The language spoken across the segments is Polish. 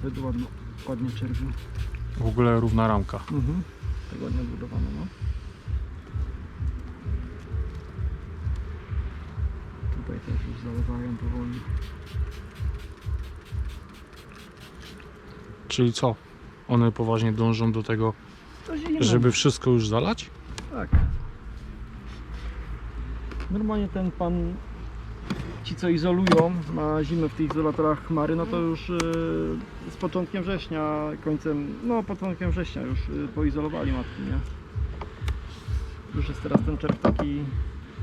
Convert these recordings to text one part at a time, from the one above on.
Wtedy ładno, ładnie czerwił. W ogóle równa ramka. Mhm. Tak ładnie odbudowane, no. Tutaj też już zalewają powoli. Czyli co? One poważnie dążą do tego, To żeby wszystko już zalać? Tak. Normalnie ten pan, ci co izolują na zimę w tych izolatorach chmary, no to już yy, z początkiem września, końcem, no początkiem września już yy, poizolowali matki, nie? Już jest teraz ten czerw taki,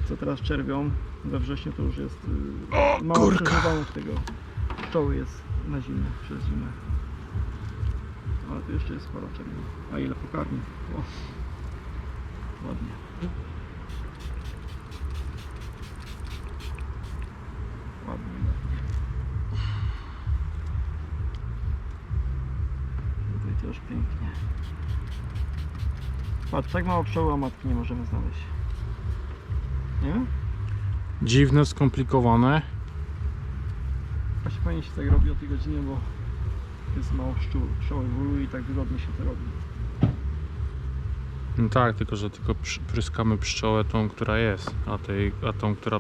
co teraz czerwią we wrześniu to już jest yy, O, mało kurka. tego pszczoły jest na zimę, przez zimę. Ale tu jeszcze jest sporo czerwiu. A ile pokarmi? O. Ładnie, ładnie. Tutaj też pięknie. Patrz, tak mało pszczoły, a matki nie możemy znaleźć. Nie? Dziwne, skomplikowane. Właśnie fajnie się tak robi o tej godzinie, bo jest mało pszczół. Pszczoły ewoluuje i tak wygodnie się to robi. No tak, tylko że tylko przy- pryskamy pszczołę tą, która jest, a, tej, a tą, która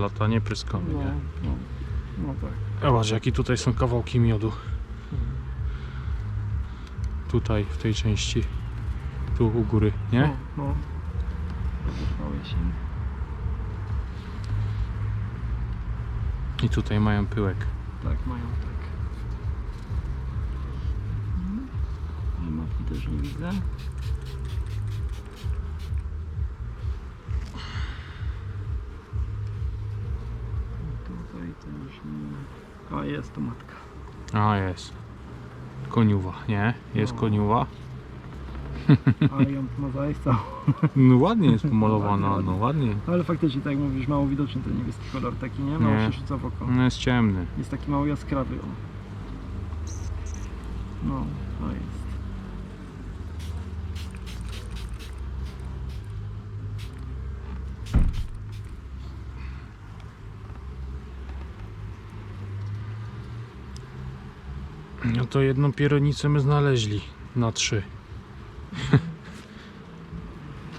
lata nie pryskamy, No, nie? no, no tak. Zobacz, jakie tutaj są kawałki miodu. Tutaj, w tej części. Tu u góry, nie? No, no. Się. I tutaj mają pyłek. Tak, mają tak. Mhm. I matki też nie widzę. Tutaj też nie. A jest to matka. A, jest. Koniuwa, nie? Jest No. koniuwa. Ale ją ma zajstał. No ładnie jest pomalowana, no ładnie. Ale faktycznie, tak jak mówisz, mało widoczny ten niebieski kolor taki, nie? Mało Nie. się rzuca w oko. No jest ciemny. Jest taki mało jaskrawy. O. No, to jest. No to jedną pieronicę my znaleźli na trzy.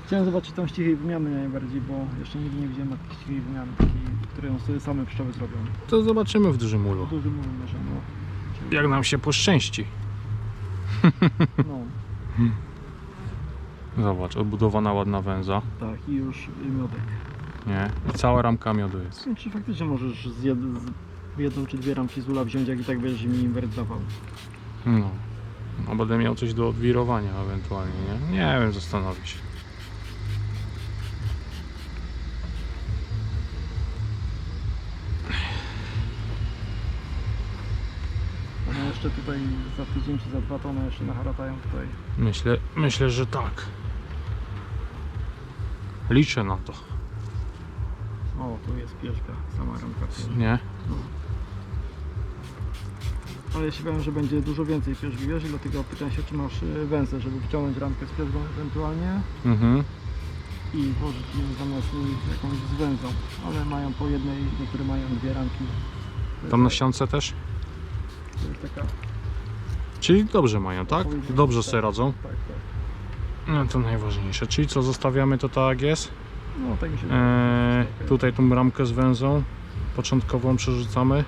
Chciałem zobaczyć tą z cichej wymiany najbardziej, bo jeszcze nigdy nie widziałem takiej cichej wymiany, takiej, którą sobie same pszczoły zrobią. To zobaczymy w dużym ulu. Duży mówię, że no. Jak nam się poszczęści. No, Zobacz, odbudowana ładna węza, tak i już miodek. nie? I cała ramka miodu jest. Czy faktycznie możesz z, jed, z jedną czy dwie ramki z ula wziąć, jak i tak będziesz mi invert dawał. No. A będę miał coś do odwirowania ewentualnie, nie? Nie wiem, zastanowię się. One jeszcze tutaj za tydzień czy za dwa to one jeszcze naharatają tutaj. Myślę, myślę, że tak. Liczę na to, O, tu jest pierzga, sama ramka nie? Ale się bałem, że będzie dużo więcej pierzgi, wiesz, i dlatego pytam się, czy masz y, węzę, żeby wyciągnąć ramkę z pierzgą ewentualnie Mhm. i włożyć ją zamiast niej jakąś z węzą. Ale mają po jednej, niektóre mają dwie ramki. Tam na jest- ściance też? To jest taka, Czyli dobrze mają, tak? Dobrze tak. sobie radzą. tak, tak. No to najważniejsze. Czyli co, zostawiamy to tak jest? No, tak mi się. Eee, tutaj tą ramkę z węzą początkową przerzucamy.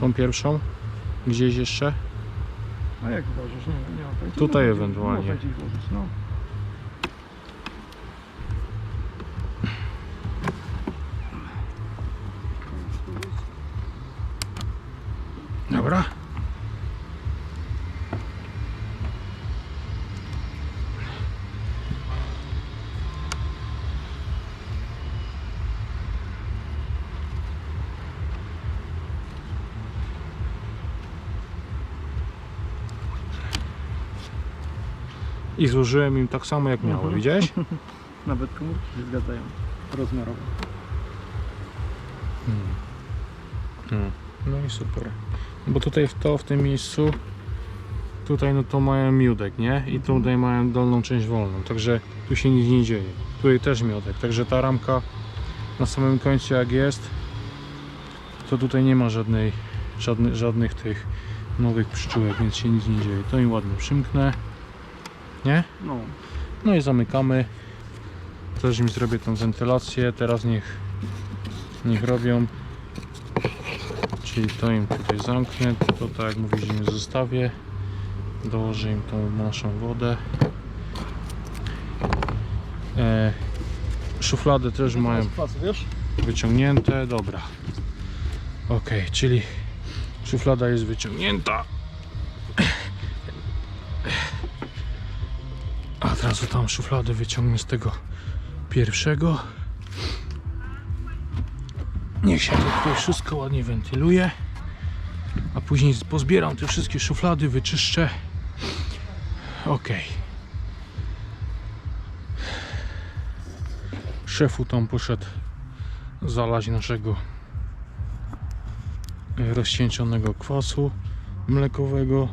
Tą pierwszą. Gdzieś jeszcze? A jak uważasz? Nie, nie ma. Tutaj Można ewentualnie. Można gdzieś włożyć, no. Dobra. I złożyłem im tak samo jak miało, Mhm. widziałeś? Nawet komórki się zgadzają rozmiarowo. Hmm. No i super. Bo tutaj w to, w tym miejscu, tutaj no to mają miódek, nie? I tutaj mają dolną część wolną, także tu się nic nie dzieje. Tutaj też miodek, także ta ramka na samym końcu jak jest, to tutaj nie ma żadnej, żadnych, żadnych tych nowych pszczółek, więc się nic nie dzieje. To im ładnie przymknę. Nie? No. No i zamykamy. Też im zrobię tą wentylację. Teraz niech, niech robią. Czyli to im tutaj zamknę. To tak jak mówisz, im zostawię. Dołożę im tą naszą wodę. E, szuflady też mają wyciągnięte. Dobra. Ok, czyli szuflada jest wyciągnięta. Teraz tam szufladę wyciągnę z tego pierwszego. Niech się tutaj wszystko ładnie wentyluje. A później pozbieram te wszystkie szuflady, wyczyszczę. Ok. Szefu tam poszedł zalać naszego rozcieńczonego kwasu mlekowego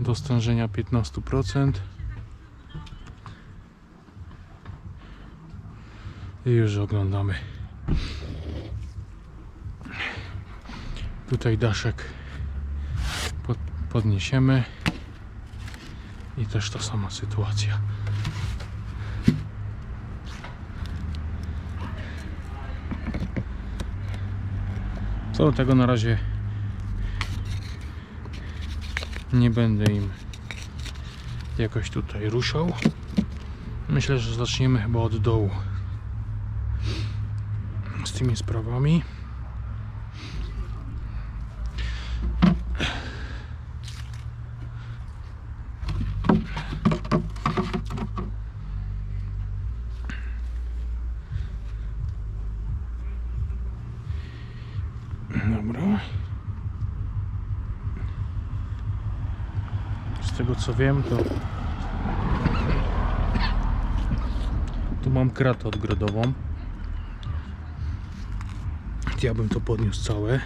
do stężenia 15% i już oglądamy. Tutaj daszek pod, podniesiemy. I też ta sama sytuacja. Co do tego na razie nie będę im jakoś tutaj ruszał. Myślę, że zaczniemy chyba od dołu z tymi sprawami. Dobra. Z tego co wiem, to tu mam kratę odgrodową. Ja bym to podniósł całe.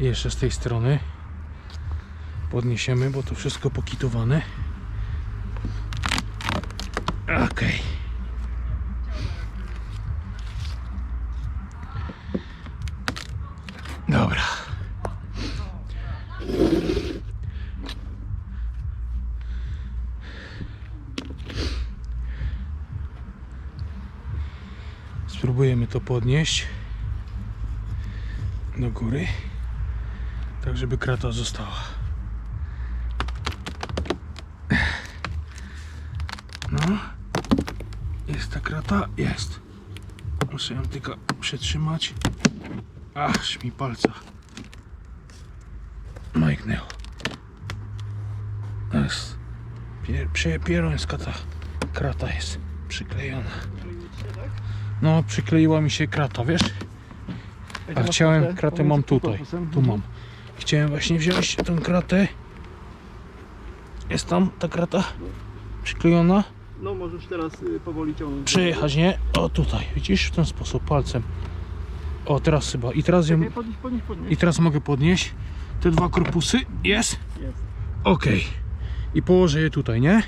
I jeszcze z tej strony podniesiemy, bo to wszystko pokitowane. Okej. Dobra. Spróbujemy to podnieść do góry tak żeby krata została. No, jest ta krata? Jest. Muszę ją tylko przytrzymać. Ach, mi palca. Majknęło. Jest. Pier, pie- pierońska ta krata jest przyklejona. No, przykleiła mi się krata, wiesz? A chciałem, kratę mam tutaj. Tu mam. Chciałem właśnie wziąć tą kratę. Jest tam ta krata przyklejona. No możesz teraz y, powoli ciągnąć. Przejechać, nie? O tutaj, widzisz? W ten sposób palcem. O, teraz chyba. I teraz ją, Czekaj, podnieś, podnieś, podnieś. i teraz mogę podnieść te dwa korpusy. Jest. Jest. Ok. I położę je tutaj, nie?